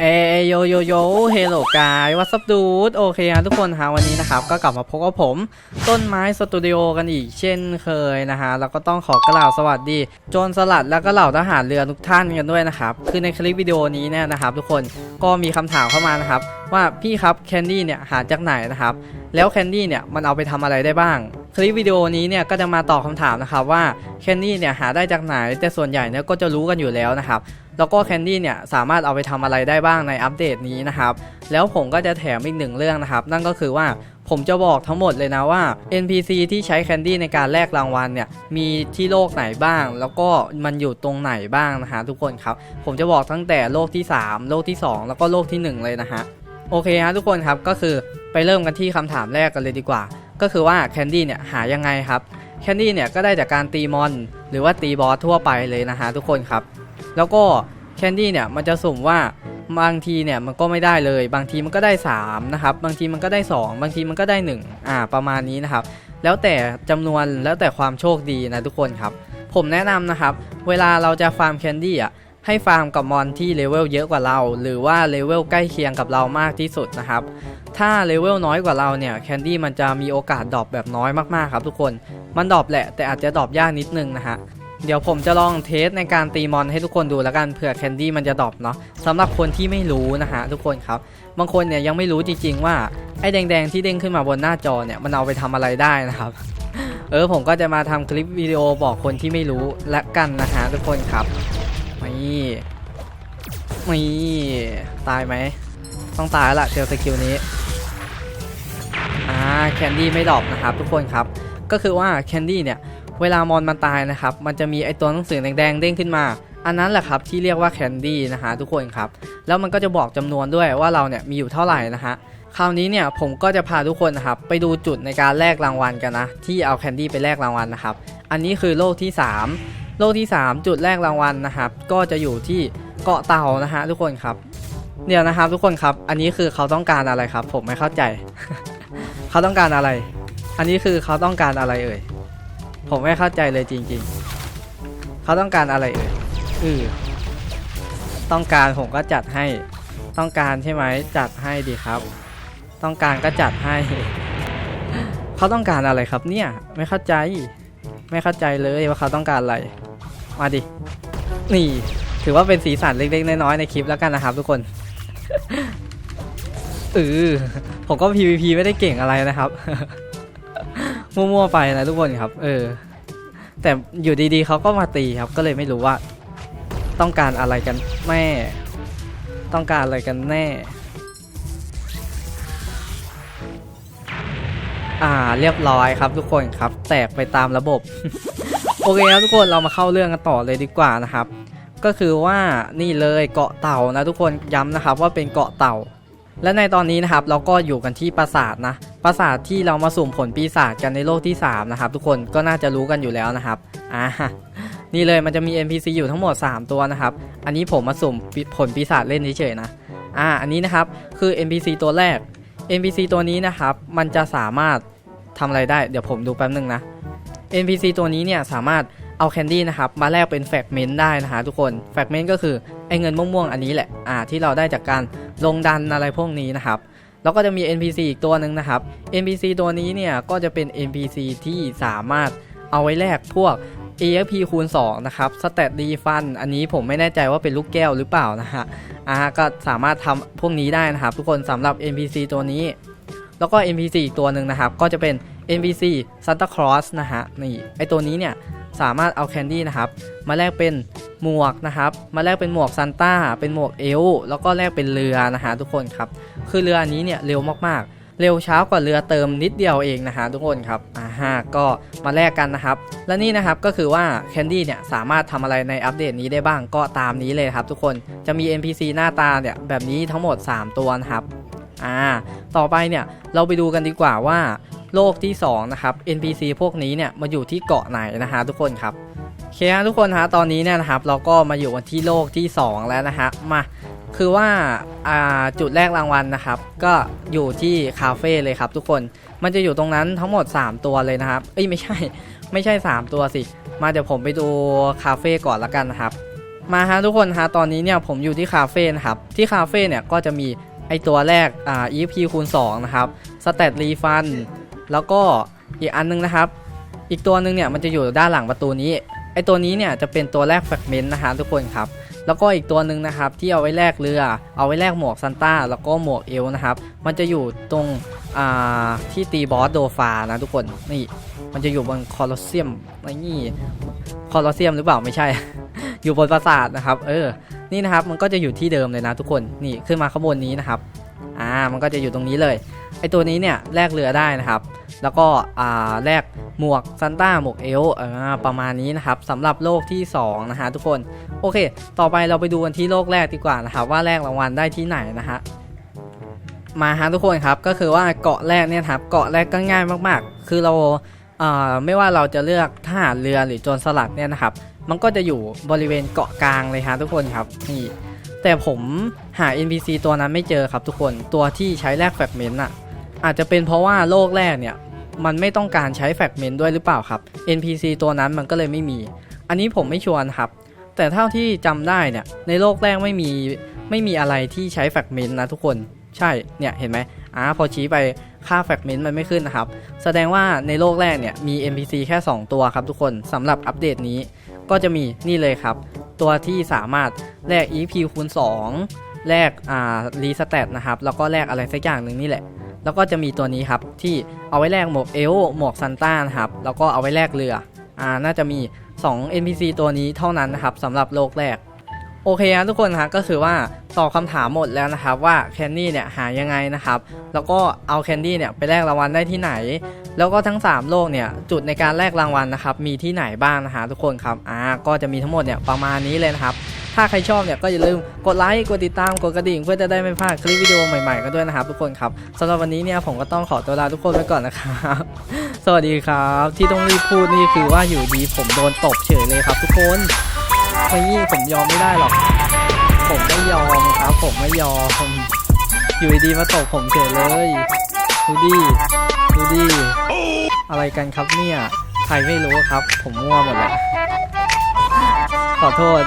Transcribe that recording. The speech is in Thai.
เอโยโยโยเฮลโลกายวัสดูดโอเคฮะทุกคนฮะวันนี้นะครับ ก็กลับมาพบกับผมต้นไม้สตูดิโอกันอีกเช่นเคยนะฮะแล้วก็ต้องขอกล่าวสวัสดี โจรสลัดแล้วก็เหล่าทหารเรือทุกท่านกันด้วยนะครับ คือในคลิปวิดีโอนี้เนี่ยนะครับ ทุกคนก็มีคำถามเข้ามานะครับว่าพี่ครับแคนดี้เนี่ยหาจากไหนนะครับ แล้วแคนดี้เนี่ยมันเอาไปทำอะไรได้บ้าง คลิปวิดีโอนี้เนี่ยก็จะมาตอบคำถามนะครับว่าแคนดี้เนี่ยหาได้จากไหน แต่ส่วนใหญ่เนี่ยก็จะรู้กันอยู่แล้วนะครับแล้วก็แคนดี้เนี่ยสามารถเอาไปทำอะไรได้บ้างในอัปเดตนี้นะครับ แล้วผมก็จะแถมอีกหนึ่งเรื่องนะครับ นั่นก็คือว่าผมจะบอกทั้งหมดเลยนะว่า NPC ที่ใช้แคนดี้ในการแลกรางวัลเนี่ยมีที่โลกไหนบ้าง แล้วก็มันอยู่ตรงไหนบ้างนะฮะทุกคนครับ ผมจะบอกตั้งแต่โลกที่ 3 โลกที่ 2 แล้วก็โลกที่ 1 เลยนะฮะ โอเคฮะทุกคนครับก็คือไปเริ่มกันที่คำถามแรกกันเลยดีกว่า ก็คือว่าแคนดี้เนี่ยหายังไงครับแคนดี้เนี่ยก็ได้จากการตีมอน หรือว่าตีบอสทั่วไปเลยนะฮะทุกคนครับ แล้วก็แคนดี้เนี่ยมันจะสุ่มว่าบางทีเนี่ยมันก็ไม่ได้เลย บางทีมันก็ได้3นะครับบางทีมันก็ได้ 2 บางทีมันก็ได้1อ่าประมาณนี้นะครับ แล้วแต่จำนวนแล้วแต่ความโชคดีนะทุกคนครับ ผมแนะนำนะครับ เวลาเราจะฟาร์มแคนดี้อะ ให้ฟาร์มกับมอนที่เลเวลเยอะกว่าเรา หรือว่าเลเวลใกล้เคียงกับเรามากที่สุดนะครับ ถ้าเลเวลน้อยกว่าเราเนี่ยแคนดี้มันจะมีโอกาสดรอปแบบน้อยมากๆครับทุกคน มันดรอปแหละแต่อาจจะดรอปยากนิดนึงนะฮะเดี๋ยวผมจะลองเทสในการตีมอนให้ทุกคนดูแล้วกันเผื่อแคนดี้มันจะดรอปเนาะสำหรับคนที่ไม่รู้นะฮะทุกคนครับ บางคนเนี่ยยังไม่รู้จริงๆว่าไอ้แดงๆที่เด้งขึ้นมาบนหน้าจอเนี่ยมันเอาไปทำอะไรได้นะครับ เออผมก็จะมาทำคลิปวิดีโอบอกคนที่ไม่รู้และกันนะฮะทุกคนครับ นี่นี่ตายไหม ต้องตายแล้วละเจอสกิลนี้อ่าแคนดี้ไม่ดรอปนะครับทุกคนครับ ก็คือว่าแคนดี้เนี่ย เวลามอนมันตายนะครับ มันจะมีไอตัวหนังสือแดงๆเด้งขึ้นมา อันนั้นแหละครับที่เรียกว่าแคนดี้นะฮะทุกคนครับ แล้วมันก็จะบอกจำนวนด้วยว่าเราเนี่ยมีอยู่เท่าไหร่นะฮะคราวนี้เนี่ยผมก็จะพาทุกคนนะครับไปดูจุดในการแลกรางวัลกันนะ ที่เอาแคนดี้ไปแลกรางวัลนะครับ อันนี้คือโลกที่ 3 โลกที่ 3 จุดแรกรางวัลนะครับ ก็จะอยู่ที่เกาะเต่านะฮะทุกคนครับเดี๋ยวนะครับทุกคนครับ อันนี้คือเขาต้องการอะไรครับ ผมไม่เข้าใจ เขาต้องการอะไร อันนี้คือเขาต้องการอะไรเอ่ย ผมไม่เข้าใจเลยจริง ๆ เขาต้องการอะไรเอ่ยอือต้องการผมก็จัดให้ ต้องการใช่ไหมจัดให้ดีครับ ต้องการก็จัดให้ เขาต้องการอะไรครับเนี่ย ไม่เข้าใจ ไม่เข้าใจเลยว่าเขาต้องการอะไร มาดิ นี่ ถือว่าเป็นสีสันเล็กๆ น้อยๆ ในคลิปแล้วกันนะครับทุกคนเออผมก็ PVP ไม่ได้เก่งอะไรนะครับ มั่วๆ ไปนะทุกคนครับ เออ แต่อยู่ดีๆ เขาก็มาตีครับ ก็เลยไม่รู้ว่า ต้องการอะไรกันแม่ ต้องการอะไรกันแน่ อ่า เรียบร้อยครับทุกคนครับ แตกไปตามระบบ โอเคครับทุกคนเรามาเข้าเรื่องกันต่อเลยดีกว่านะครับ ก็คือว่านี่เลยเกาะเต่านะทุกคนย้ำนะครับว่าเป็นเกาะเต่า และในตอนนี้นะครับเราก็อยู่กันที่ปราสาทนะปราสาทที่เรามาสุ่มผลปีศาจกันในโลกที่ 3 นะครับ ทุกคนก็น่าจะรู้กันอยู่แล้วนะครับอ่านี่เลยมันจะมี NPC อยู่ทั้งหมด 3 ตัวนะครับ อันนี้ผมมาสุ่มผลปีศาจเล่นเฉยๆนะอ่าอันนี้นะครับคือ NPC ตัวแรก NPC ตัวนี้นะครับ มันจะสามารถทำอะไรได้ เดี๋ยวผมดูแป๊บนึงนะ NPC ตัวนี้เนี่ยสามารถเอาแคนดี้นะครับมาแลกเป็นแฟกเมนต์ได้นะฮะทุกคนแฟกเมนต์ก็คือไอ้เงินม่วงๆอันนี้แหละอ่าที่เราได้จากการลงดันอะไรพวกนี้นะครับแล้วก็จะมี NPC อีกตัวหนึ่งนะครับ NPC ตัวนี้เนี่ยก็จะเป็น NPC ที่สามารถเอาไว้แลกพวก EXP คูณ2นะครับ Stat d e f u n อันนี้ผมไม่แน่ใจว่าเป็นลูกแก้วหรือเปล่านะฮะอ่าก็สามารถทำพวกนี้ได้นะครับ ทุกคนสำหรับ NPC ตัวนี้ แล้วก็ NPC อีกตัวหนึ่งนะครับ ก็จะเป็น NPC Santa Claus นะฮะนี่ไอตัวนี้เนี่ยสามารถเอาแคนดี้นะครับมาแลกเป็นหมวกนะครับ มาแลกเป็นหมวกซันต้าเป็นหมวกเอลแล้วก็แลกเป็นเรือนะฮะทุกคนครับ คือเรืออันนี้เนี่ยเร็วมากๆ เร็วช้ากว่าเรือเติมนิดเดียวเองนะฮะทุกคนครับอ่าฮะก็มาแลกกันนะครับ และนี่นะครับก็คือว่าแคนดี้เนี่ยสามารถทำอะไรในอัปเดตนี้ได้บ้างก็ตามนี้เลยครับทุกคนจะมี NPC หน้าตาเนี่ยแบบนี้ทั้งหมด 3 ตัวนะครับอ่าต่อไปเนี่ยเราไปดูกันดีกว่าว่า โลกที่2นะครับ NPC พวกนี้เนี่ยมาอยู่ที่เกาะไหนนะฮะทุกคนครับโอเคฮะทุกคนฮะตอนนี้เนี่ยนะครับ เราก็มาอยู่กันที่โลกที่ 2 แล้วนะฮะมาคือว่าาจุดแรกรางวัลนะครับ ก็อยู่ที่คาเฟ่เลยครับทุกคนมันจะอยู่ตรงนั้นทั้งหมด 3 ตัวเลยนะครับ เอ้ยไม่ใช่ ไม่ใช่ 3 ตัวสิ มาเดี๋ยวผมไปดูคาเฟ่ก่อนละกันนะครับ มาฮะทุกคนฮะตอนนี้เนี่ยผมอยู่ที่คาเฟ่นะครับ ที่คาเฟ่เนี่ยก็จะมีไอตัวแรกอ่า EP คูณ2นะครับสเตตรีฟัน แล้วก็อีกอันนึงนะครับ อีกตัวหนึ่งเนี่ยมันจะอยู่ด้านหลังประตูนี้ไอตัวนี้เนี่ยจะเป็นตัวแรกแฟกเมนต์นะฮะทุกคนครับแล้วก็อีกตัวหนึ่งนะครับที่เอาไว้แลกเรือ เอาไว้แลกหมวกซันต้าแล้วก็หมวกเอลนะครับมันจะอยู่ตรงที่ตีบอสโดฟานะทุกคนนี่มันจะอยู่บนคอลอสเซียมไอ้นี่คอลอสเซียมหรือเปล่าไม่ใช่ อยู่บนปราสาทนะครับ เออนี่นะครับมันก็จะอยู่ที่เดิมเลยนะทุกคนนี่ขึ้นมาข้างบนนี้นะครับอ่ามันก็จะอยู่ตรงนี้เลย ไอตัวนี้เนี่ยแลกเรือได้นะครับ แล้วก็อ่าแลกหมวกซันต้าหมวกเอลอประมาณนี้นะครับสำหรับโลกที่สองนะฮะทุกคนโอเค ต่อไปเราไปดูกันที่โลกแรกดีกว่านะครับว่าแลกรางวัลได้ที่ไหนนะฮะมาฮะทุกคนครับก็คือว่าเกาะแรกเนี่ยครับเกาะแรกก็ง่ายมากๆ คือเราเอ่อไม่ว่าเราจะเลือกทหารเรือหรือโจรสลัดเนี่ยนะครับ มันก็จะอยู่บริเวณเกาะกลางเลยฮะทุกคนครับนี่แต่ผมหา NPC ตัวนั้นไม่เจอครับทุกคนตัวที่ใช้แลกแฟกเมนต์อะ อาจจะเป็นเพราะว่าโลกแรกเนี่ยมันไม่ต้องการใช้แฟกเมนต์ด้วยหรือเปล่าครับ NPC ตัวนั้นมันก็เลยไม่มี อันนี้ผมไม่ชวนครับ แต่เท่าที่จำได้เนี่ยในโลกแรกไม่มีไม่มีอะไรที่ใช้แฟกเมนต์นะทุกคนใช่เนี่ยเห็นไหมอ่าพอชี้ไปค่าแฟกเมนต์มันไม่ขึ้นนะครับ แสดงว่าในโลกแรกเนี่ยมี NPC แค่ 2 ตัวครับทุกคนสำหรับอัปเดตนี้ก็จะมีนี่เลยครับ ตัวที่สามารถแลก EP คูณ2แลกอ่ารีสเตตนะครับ แล้วก็แลกอะไรสักอย่างหนึ่งนี่แหละ แล้วก็จะมีตัวนี้ครับที่เอาไว้แลกหมวกเอลหมวกซันต้านะครับแล้วก็เอาไว้แลกเรืออ่าน่าจะมี 2 NPC ตัวนี้เท่านั้นนะครับสำหรับโลกแรกโอเคนะทุกคนนะก็คือว่าตอบคำถามหมดแล้วนะครับว่าแคนดี้เนี่ยหายังไงนะครับ แล้วก็เอาแคนดี้เนี่ยไปแลกรางวัลได้ที่ไหน แล้วก็ทั้ง 3 โลกเนี่ยจุดในการแลกรางวัลนะครับมีที่ไหนบ้างนะฮะทุกคนครับอ่าก็จะมีทั้งหมดเนี่ยประมาณนี้เลยนะครับ ถ้าใครชอบเนี่ยก็อย่าลืมกดไลค์ กดติดตาม กดกระดิ่ง เพื่อจะได้ไม่พลาดคลิปวิดีโอใหม่ๆกันด้วยนะครับทุกคนครับสำหรับวันนี้เนี่ยผมก็ต้องขอตัวลาทุกคนไปก่อนนะครับสวัสดีครับ ที่ต้องรีบพูดนี่คือว่าอยู่ดีผมโดนตบเฉยเลยครับ ทุกคนไม่ยี่ผมยอมไม่ได้หรอก ผมไม่ยอมครับ ผมไม่ยอมอยู่ดีๆมาตบผมเฉยเลยดูดิดูดิอะไรกันครับเนี่ยใครไม่รู้ครับ ผมมั่วหมดแหละขอโทษ